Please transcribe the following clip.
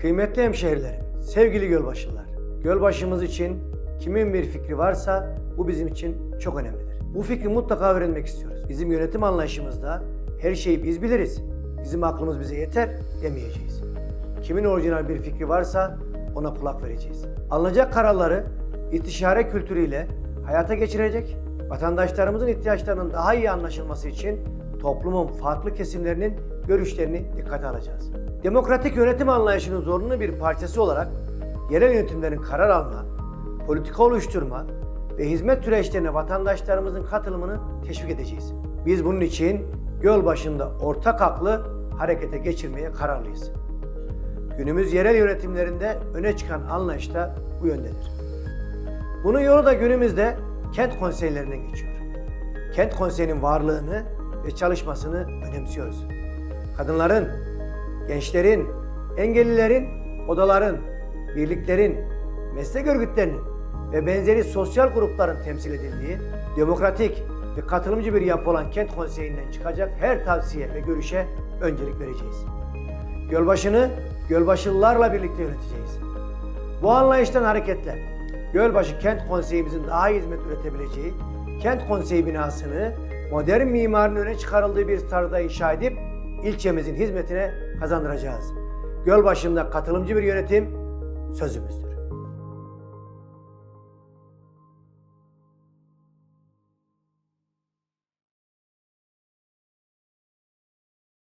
Kıymetli hemşehrilerim, sevgili Gölbaşılar. Gölbaşımız için kimin bir fikri varsa bu bizim için çok önemlidir. Bu fikri mutlaka öğrenmek istiyoruz. Bizim yönetim anlayışımızda her şeyi biz biliriz. Bizim aklımız bize yeter demeyeceğiz. Kimin orijinal bir fikri varsa ona kulak vereceğiz. Alınacak kararları istişare kültürüyle hayata geçirecek, vatandaşlarımızın ihtiyaçlarının daha iyi anlaşılması için toplumun farklı kesimlerinin görüşlerini dikkate alacağız. Demokratik yönetim anlayışının zorunlu bir parçası olarak yerel yönetimlerin karar alma, politika oluşturma ve hizmet süreçlerine vatandaşlarımızın katılımını teşvik edeceğiz. Biz bunun için göl başında ortak aklı harekete geçirmeye kararlıyız. Günümüz yerel yönetimlerinde öne çıkan anlayış da bu yöndedir. Bunun yolu da günümüzde kent konseylerinden geçiyor. Kent konseyinin varlığını ve çalışmasını önemsiyoruz. Kadınların, gençlerin, engellilerin, odaların, birliklerin, meslek örgütlerinin ve benzeri sosyal grupların temsil edildiği demokratik ve katılımcı bir yapı olan kent konseyinden çıkacak her tavsiye ve görüşe öncelik vereceğiz. Gölbaşı'nı Gölbaşılılarla birlikte yöneteceğiz. Bu anlayıştan hareketle Gölbaşı Kent Konseyimizin daha iyi hizmet üretebileceği Kent Konseyi binasını modern mimarinin öne çıkarıldığı bir tarzda inşa edip ilçemizin hizmetine kazandıracağız. Gölbaşı'nda katılımcı bir yönetim sözümüzdür.